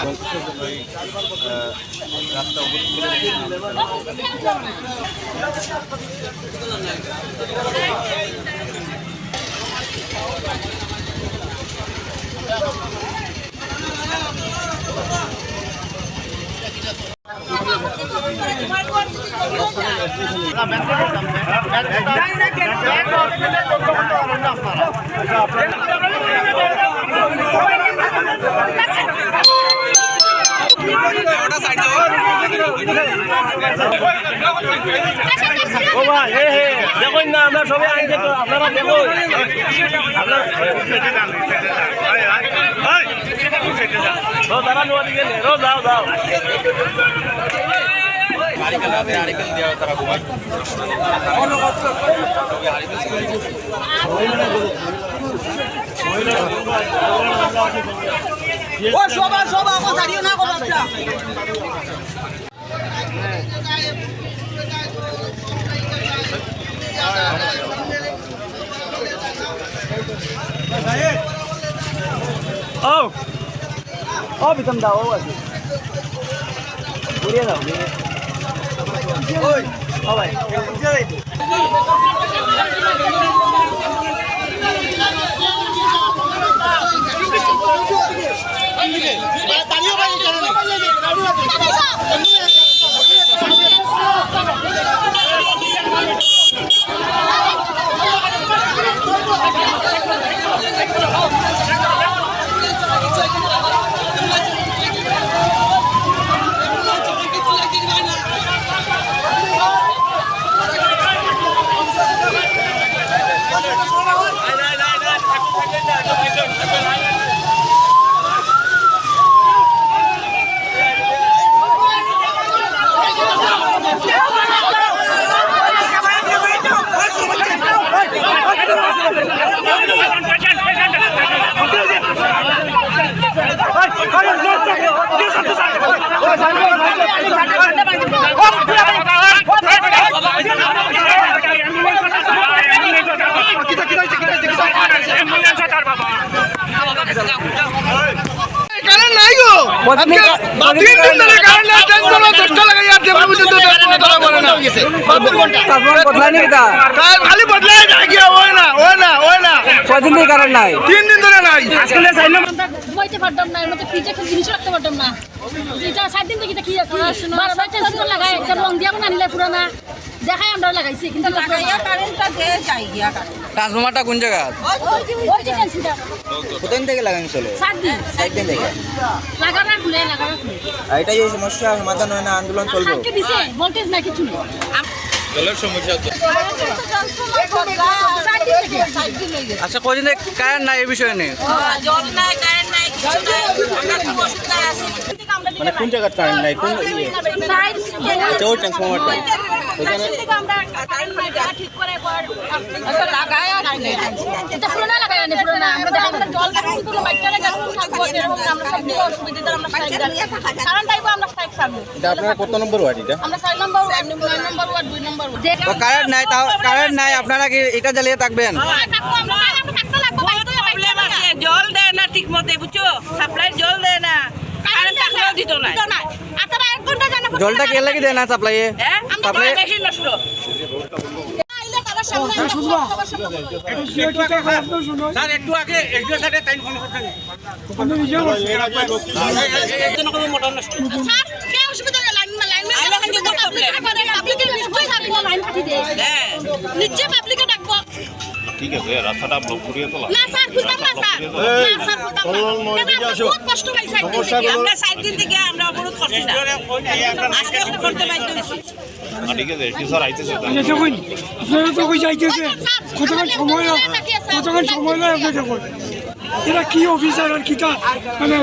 কারেন্টটা ও ভাই দেখুন না, আমরা সবাই আইতে তো আপনারা দেখুন। ও নোয়া দিকে রো যাও যাও ও সবার সবার আমার দাঁড়িয়ে না করো বাচ্চা ও ও বিতম দাও ও আছে ঘুরিয়ে দাও ঘুরিয়ে ওই কারেন্ট নাই গো। তিন দিন ধরে কারেন্ট নাই। টেনশন চেষ্টা লাগাই আর যে ভাবে তো ধরা পড়ে না। বাহাত্তর ঘণ্টা কাল খালি বদলাই যায় কি ওই না ওই না ওই না। কদিন থেকে কারেন্ট নাই? তিন দিন ধরে নাই। আমরা ঘুমাইতে পারতাম না মধ্যে ফ্রিজে একটা জিনিস রাখতে পারতাম না। এটা সাত দিন থেকে কি আছে বারবার টেনশন লাগাই একটা রং দিয়া না নিলে পুরানা। দেখাই আমরা লাগাইছি কিন্তু লাগাইয়া কারেন্টটা দে যাই গিয়া কারেন্ট ট্রান্সফর্মারটা কোন জায়গা? ওই যে টেনশনটা কোথায় থেকে লাগানো চলে সাত দিন। সাইড দিন থেকে? লাগানা খুলে লাগানা খুলে। এটা যে সমস্যা সমাধান হয় না আন্দোলন চলবে। ভোল্টেজ না কিছু নেই। দিন থেকে। আচ্ছা কদিন কারেন্ট নাই এই বিষয়ে নেই জল নাই কারেন্ট নাই কিছু নাই আমরা খুব অসুবিধায় আছি মানে কোন জায়গার কারেন্ট নাই? কোন ইয়ে? আচ্ছা ওই ট্রান্সফর্মারটা তো কারেন্ট নাই তাও কারেন্ট নাই আপনারা কি এটা জ্বালিয়ে থাকবেন? জল দেয় না ঠিক মতে বুঝছ সাপ্লাই জল দেয় না দিত না জলটা কে লাগি দেয় না সাপ্লাইয়ে হ্যাঁ? সাপ্লাই মেশিন নষ্ট। হ্যাঁ। নিচে পাবলিকে ডাকবো। ঠিক আছে রাস্তাটা ব্লক করিয়ে তোলা। না স্যার খুলতাম না স্যার। কতক্ষণ সময় কতক্ষণ সময় লাগে এরা কি অফিসার আর কি মানে